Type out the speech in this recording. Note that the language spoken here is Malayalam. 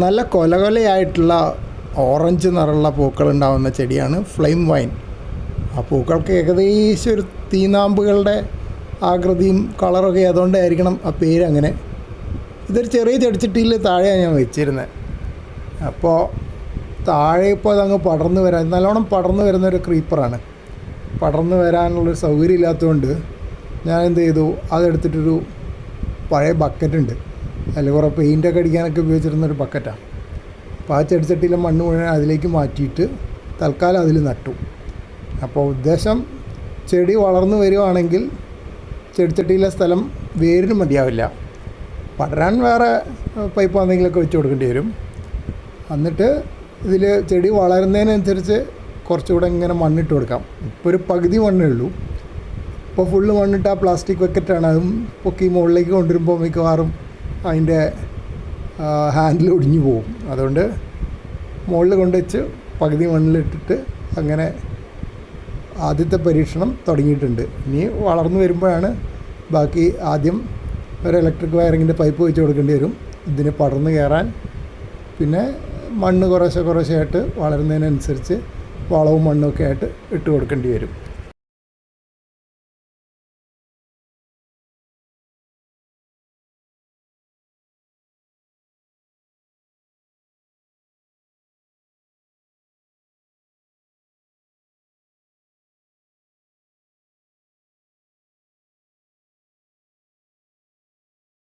നല്ല കൊലകൊലയായിട്ടുള്ള ഓറഞ്ച് നിറമുള്ള പൂക്കൾ ഉണ്ടാകുന്ന ചെടിയാണ് ഫ്ലെയിം വൈൻ. ആ പൂക്കൾക്ക് ഏകദേശം ഒരു തീനാമ്പുകളുടെ ആകൃതിയും കളറൊക്കെ അതുകൊണ്ടായിരിക്കണം ആ പേര് അങ്ങനെ. ഇതൊരു ചെറിയ ചെടിച്ചട്ടിയിൽ താഴെയാണ് ഞാൻ വെച്ചിരുന്നത് അപ്പോൾ താഴെ ഇപ്പോൾ അതങ്ങ് പടർന്നു വരാൻ നല്ലോണം പടർന്നു വരുന്ന ഒരു ക്രീപ്പറാണ്. പടർന്നു വരാനുള്ളൊരു സൗകര്യം ഇല്ലാത്തതുകൊണ്ട് ഞാൻ എന്ത് ചെയ്തു? അതെടുത്തിട്ടൊരു പഴയ ബക്കറ്റ് ഉണ്ട് അതിൽ കുറേ പെയിന്റൊക്കെ അടിക്കാനൊക്കെ ഉപയോഗിച്ചിരുന്ന ഒരു ബക്കറ്റാണ് അപ്പോൾ ആ. ചെടിച്ചട്ടിയിലെ മണ്ണ് മുഴുവൻ അതിലേക്ക് മാറ്റിയിട്ട് തൽക്കാലം അതിൽ നട്ടു. അപ്പോൾ ഉദ്ദേശം ചെടി വളർന്നു വരികയാണെങ്കിൽ ചെടിച്ചട്ടിയിലെ സ്ഥലം വേരിന് മതിയാവില്ല. പടരാൻ വേറെ പൈപ്പ് എന്തെങ്കിലുമൊക്കെ വെച്ച് കൊടുക്കേണ്ടി വരും. എന്നിട്ട് ഇതിൽ ചെടി വളരുന്നതിനനുസരിച്ച് കുറച്ചുകൂടെ ഇങ്ങനെ മണ്ണിട്ട് കൊടുക്കാം. ഇപ്പോൾ ഒരു പകുതി മണ്ണേ ഉള്ളൂ. ഇപ്പോൾ ഫുള്ള് മണ്ണിട്ട് ആ പ്ലാസ്റ്റിക് ബക്കറ്റാണ് അതും പൊക്കി മുകളിലേക്ക് കൊണ്ടുവരുമ്പോൾ മിക്കവാറും അതിന്റെ ഹാൻഡിൽ ഒടിഞ്ഞു പോകും. അതുകൊണ്ട് മുകളിൽ കൊണ്ടുവച്ച് പകുതി മണ്ണിലിട്ടിട്ട് അങ്ങനെ ആദ്യത്തെ പരീക്ഷണം തുടങ്ങിയിട്ടുണ്ട്. ഇനി വളർന്നു വരുമ്പോഴാണ് ബാക്കി ആദ്യം ഒരു ഇലക്ട്രിക് വയറിങ്ങിന്റെ പൈപ്പ് വെച്ച് കൊടുക്കേണ്ടി വരും. ഇതിന് പടർന്ന് കയറാൻ. പിന്നെ മണ്ണ് കുറേശ്ശെ കുറേശ്ശെ ആയിട്ട് വളരുന്നതിനനുസരിച്ച് വളവും മണ്ണും ഒക്കെ ആയിട്ട് ഇട്ട് കൊടുക്കേണ്ടി വരും.